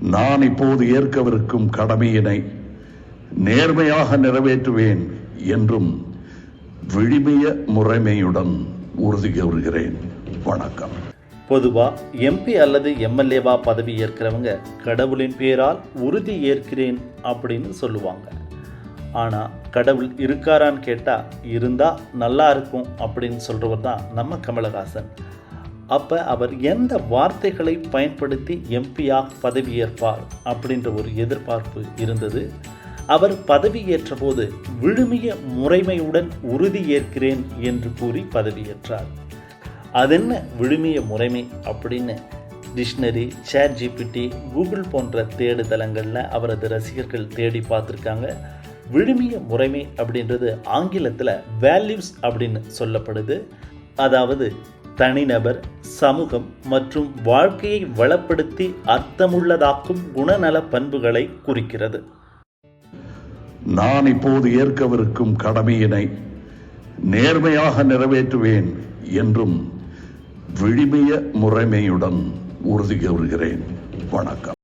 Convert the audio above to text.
நான் இப்போது ஏற்கவிருக்கும் கடமையினை நேர்மையாக நிறைவேற்றுவேன் என்றும் விழிமைய முறைமையுடன் உறுதி கூறுகிறேன். வணக்கம். பொதுவாக எம்பி அல்லது எம்எல்ஏவா பதவி ஏற்கிறவங்க கடவுளின் பேரால் உறுதி ஏற்கிறேன் அப்படின்னு சொல்லுவாங்க. ஆனால் கடவுள் இருக்காரான்னு கேட்டால் இருந்தால் நல்லா இருக்கும் அப்படின்னு சொல்கிறவர் தான் நம்ம கமலஹாசன். அப்போ அவர் எந்த வார்த்தைகளை பயன்படுத்தி எம்பியாக பதவியேற்பார் அப்படின்ற ஒரு எதிர்பார்ப்பு இருந்தது. அவர் பதவியேற்ற போது விழுமிய முறைமையுடன் உறுதி ஏற்கிறேன் என்று கூறி பதவியேற்றார். அதென்ன விழுமிய முறைமை அப்படின்னு டிக்ஷனரி சேட் ஜிபிடி கூகுள் போன்ற தேடுதலங்களில் அவரது ரசிகர்கள் தேடி பார்த்துருக்காங்க. விழுமிய முறைமை அப்படின்றது ஆங்கிலத்தில் வேல்யூஸ் அப்படின்னு சொல்லப்படுது. அதாவது தனிநபர் சமூகம் மற்றும் வாழ்க்கையை வளப்படுத்தி அர்த்தமுள்ளதாக்கும் குணநல பண்புகளை குறிக்கிறது. நான் இப்போது ஏற்கவிருக்கும் கடமையினை நேர்மையாக நிறைவேற்றுவேன் என்றும் விழிமைய முறைமையுடன் உறுதி கூறுகிறேன். வணக்கம்.